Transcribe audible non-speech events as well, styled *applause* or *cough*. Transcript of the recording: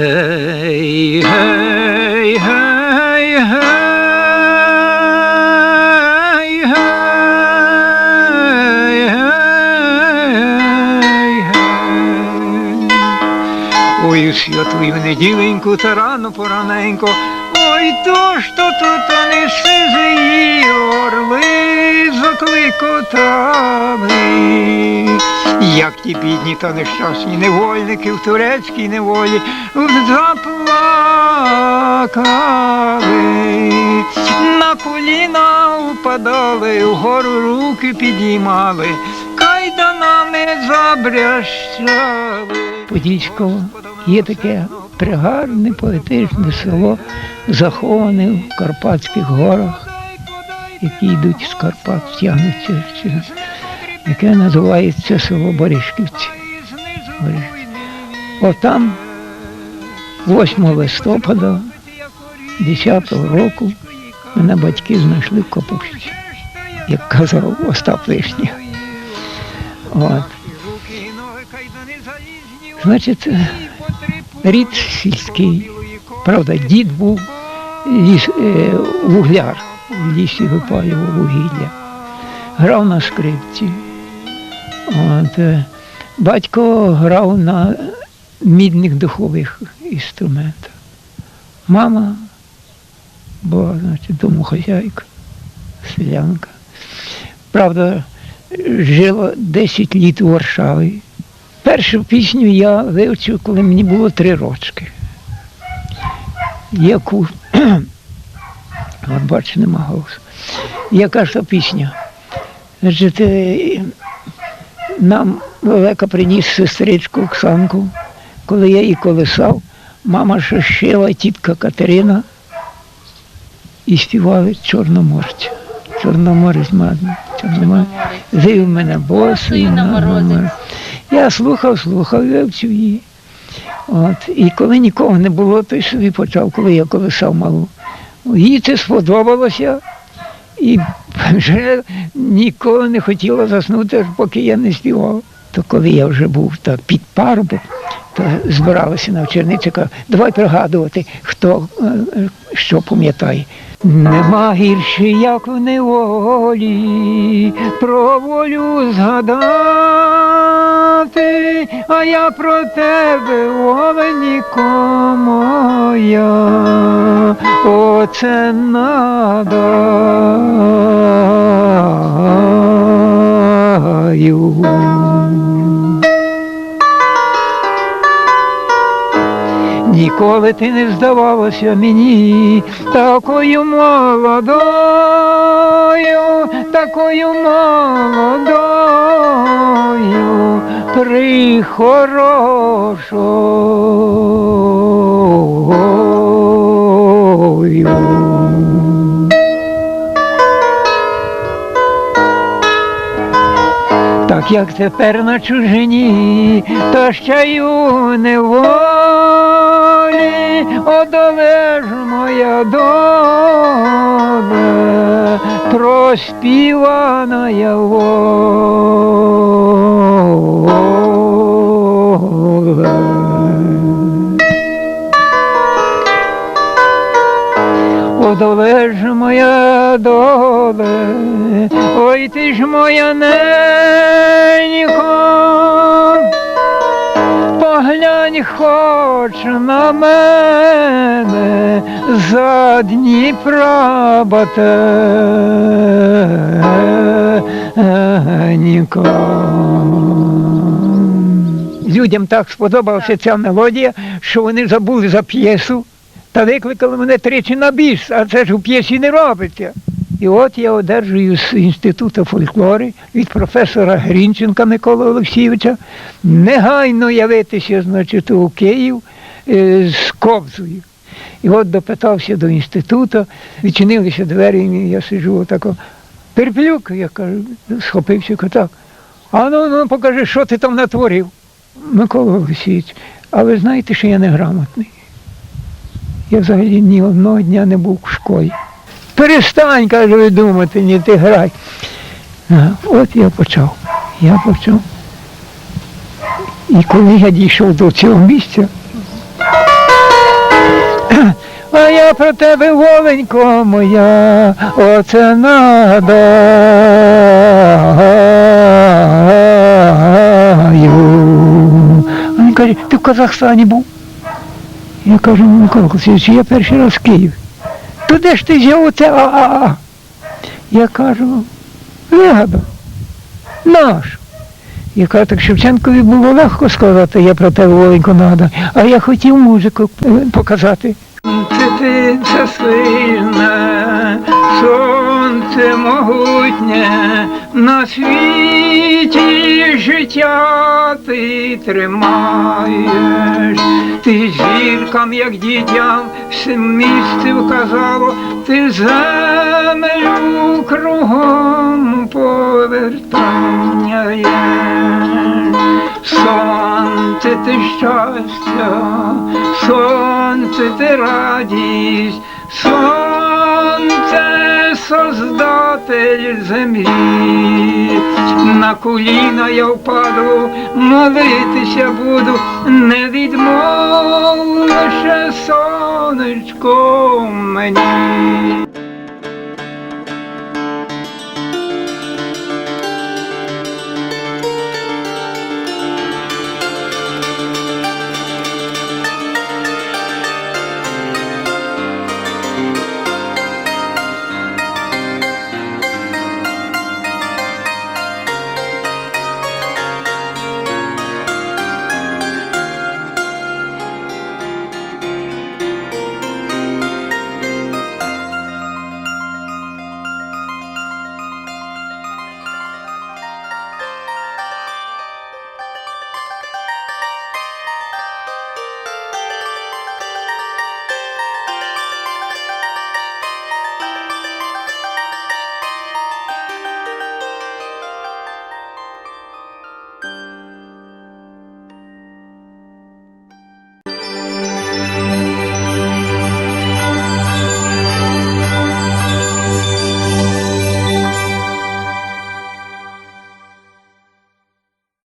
Гей, гей, гей, гей, гей, гей, гей. Ой, у святую неділеньку та рано пораненько, ой, то то тут вони сизі орли закликотали. Як ті бідні та нещасні невольники в турецькій неволі заплакали, на коліна впадали, вгору руки підіймали, кайданами забрящали. Подільського є таке пригарне поетичне село, заховане в Карпатських горах, які йдуть з Карпат, тягнуться, яке називається село. Боришківці. Отам 8 листопада 10-го року мене батьки знайшли в капусті, як казав Остап Вишня. От. Значить, рід сільський. Правда, дід був ліс, е, вугляр, в лісі випалював вугілля. Грав на скрипці. От, е, батько грав на мідних духових інструментах. Мама була, значить, домохозяйка, селянка. Правда, жила 10 літ у Варшаві. Першу пісню я вивчив, коли мені було три рочки. Яку, от бачу, нема голосу. Яка ж то пісня? Значить, нам Лелека приніс сестричку Оксанку, коли я її колесав, мама ще шила, тітка Катерина і співали Чорноморця. Чорноморець Чорноморець. Зив мене босий на морозі. Я слухав, слухав, вивчив її. От. І коли нікого не було, то й собі почав, коли я колесав малу. Їй це сподобалося. І вже ніколи не хотіла заснути, поки я не співав. То коли я вже був та під парубок, то збиралися на кажу, давай пригадувати, хто е, е, що пам'ятає. Нема гірше, як в неволі, про волю згадати, а я про тебе, оленіко моя, оце надаю. Ніколи ти не здавалася мені такою молодою, такою молодою, прихорошою. Так як тепер на чужині, та ще й у неволі, одолеж моя доля, проспівана я воля. Одолеж моя доле, ой ти ж моя ненько, поглянь хоч на мене за Дніпра батенько. Людям так сподобалася ця мелодія, що вони забули за п'єсу та викликали мене тричі на біс, а це ж у п'єсі не робиться. І от я одержую з інституту фольклори від професора Грінченка Миколи Олексійовича негайно явитися, значить, у Київ е, з кобзою. І от допитався до інституту, відчинилися двері, і я сиджу отако. Перплюк, я кажу, схопився так. А ну, ну покажи, що ти там натворив. Микола Олексійович, а ви знаєте, що я неграмотний? Я взагалі ні одного дня не був в школі. Перестань, каже, думати, ні ти грай. От я почав. Я почав. І коли я дійшов до цього місця, *clears throat* А я про тебе, воленько моя, оце надаю. Він каже, ти в Казахстані був? Я кажу, ну я перший раз в Києві. То ж ти взяв оце а-а-а? Я кажу, вигадав. Наш. Я кажу, так Шевченкові було легко сказати, я про тебе воленько надо, а я хотів музику показати. Ти сильна, сонце могутнє, на світі життя ти тримаєш, ти зіркам, як дітям, все місце вказало, ти землю кругом повертаєш. Сонце ти щастя, сонце ти радість, сонце создатель землі. На коліна я впаду, молитися буду, не відмов лише сонечко мені.